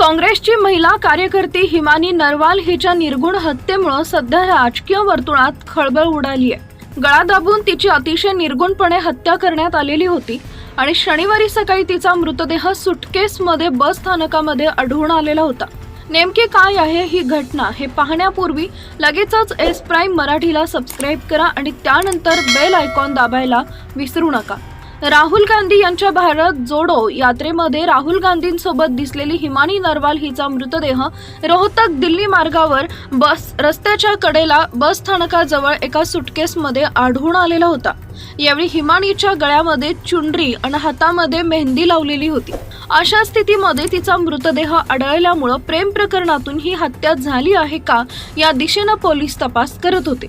काँग्रेसची महिला कार्यकर्ती हिमानी नरवाल हिच्या निर्गुण हत्येमुळे सध्या राजकीय वर्तुळात खळबळ उडाली आहे. गळा दाबून तिची अतिशय निर्गुणपणे हत्या करण्यात आलेली होती आणि शनिवारी सकाळी तिचा मृतदेह सुटकेसमध्ये बस स्थानकामध्ये आढळून आलेला होता. नेमकी काय आहे ही घटना हे पाहण्यापूर्वी लगेचच एस प्राईम मराठीला सबस्क्राईब करा आणि त्यानंतर बेल आयकॉन दाबायला विसरू नका. राहुल गांधी यांच्या भारत जोडो यात्रेमध्ये राहुल गांधींसोबत दिसलेली हिमानी नरवाल हिचा मृतदेह रोहतक दिल्ली मार्गावर बस रस्त्याच्या कडेला बस स्थानकाजवळ एका सुटकेसमध्ये आढळून आलेला होता. यावेळी हिमानीच्या गळ्यामध्ये चुंडरी आणि हातामध्ये मेहंदी लावलेली होती. अशा स्थितीमध्ये तिचा मृतदेह आढळल्यामुळं प्रेम प्रकरणातून ही हत्या झाली आहे का या दिशेनं पोलीस तपास करत होते.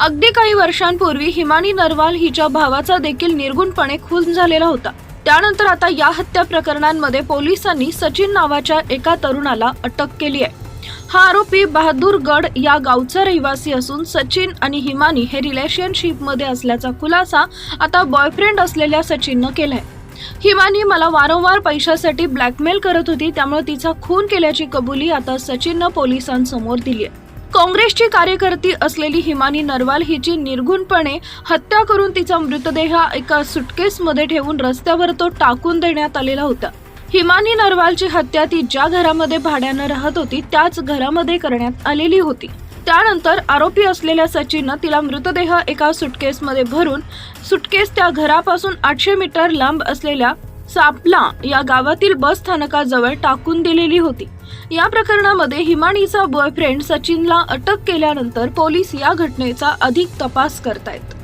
अगदी काही वर्षांपूर्वी हिमानी नरवाल हिच्या भावाचा देखील निर्गुणपणे खून झालेला होता. त्यानंतर आता या हत्या प्रकरणांमध्ये पोलिसांनी सचिन नावाच्या एका तरुणाला अटक केली आहे. हा आरोपी बहादूरगड या गावचा रहिवासी असून सचिन आणि हिमानी हे रिलेशनशिपमध्ये असल्याचा खुलासा आता बॉयफ्रेंड असलेल्या सचिननं केलाय. हिमानी मला वारंवार पैशासाठी ब्लॅकमेल करत होती त्यामुळे तिचा खून केल्याची कबुली आता सचिननं पोलिसांसमोर दिली आहे काँग्रेसची कार्यकर्ती असलेली हिमानी नरवाल हिची निर्गुणपणे हत्या करून तिचा मृतदेह एका सुटकेसमध्ये ठेवून रस्त्यावर तो टाकून देण्यात आलेला होता. हिमानी नरवालची हत्या ती ज्या घरामध्ये भाड्यानं राहत होती त्याच घरामध्ये करण्यात आलेली होती. त्यानंतर आरोपी असलेल्या सचिननं तिला मृतदेह एका सुटकेसमध्ये भरून सुटकेस त्या घरापासून आठशे मीटर लांब असलेल्या सापला या गावातील बस स्थानकाजवळ टाकून दिलेली होती. या प्रकरणामध्ये हिमानीचा बॉयफ्रेंड सचिनला अटक केल्यानंतर पोलीस या घटनेचा अधिक तपास करतायत.